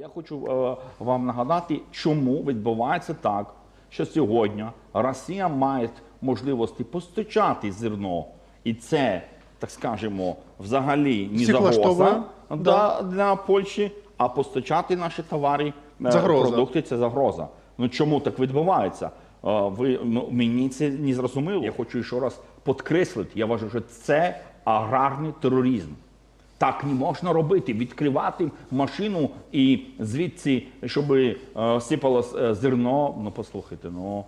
Я хочу е, вам нагадати, чому відбувається так, що сьогодні Росія має можливості постачати зерно, і це, так скажемо, взагалі не загроза да, для Польщі, а постачати наші товари, е, Загроза. продукти це загроза. Ну чому так відбувається? Е, Ви ну, мені це не зрозуміло. Я хочу ще раз підкреслити. Я вважаю, що це аграрний тероризм. Так не можна робити. Відкривати машину і звідси, щоб е, сипалось е, зерно. Ну послухайте, ну.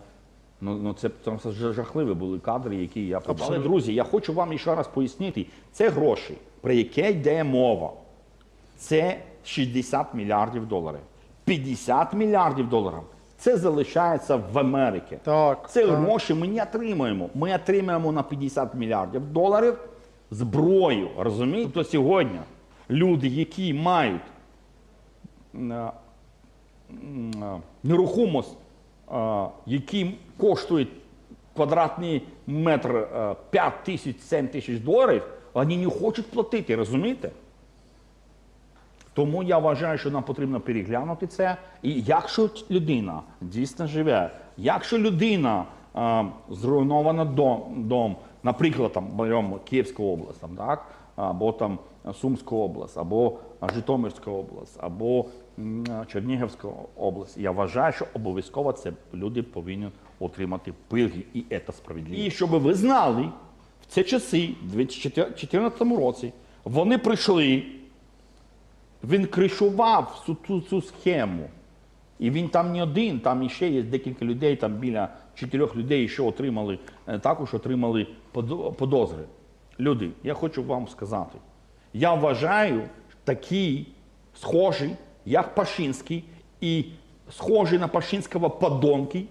Ну, ну це ж- жахливі були кадри, які я побачив. Але, друзі, я хочу вам ще раз пояснити, це гроші, про яке йде мова. Це 60 мільярдів доларів. 50 мільярдів доларів це залишається в Америці. Так, Це так. гроші ми не отримаємо. Ми отримаємо на 50 мільярдів доларів зброю. Розумієте? Тобто сьогодні люди, які мають е, е, нерухомість, е, які коштують квадратний метр е, 5 тисяч, 7 тисяч доларів, вони не хочуть платити, розумієте? Тому я вважаю, що нам потрібно переглянути це. І якщо людина дійсно живе, якщо людина зруйнована дом, дом, наприклад, там беремо Київську область, там, так, або там Сумську область, або Житомирська область, або Чернігівська область, я вважаю, що обов'язково це люди повинні отримати пільги, і це справедливо. І щоб ви знали, в ці часи, в 2014 році, вони прийшли. Він кришував цю, цю, схему. І він там не один, там іще є декілька людей, там біля чотирьох людей, що отримали, е, також отримали подозри. Люди, я хочу вам сказати, я вважаю, такі схожі, як Пашинський, і схожі на Пашинського подонки,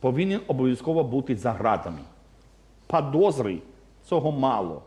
повинен обов'язково бути за градами. Подозри цього мало.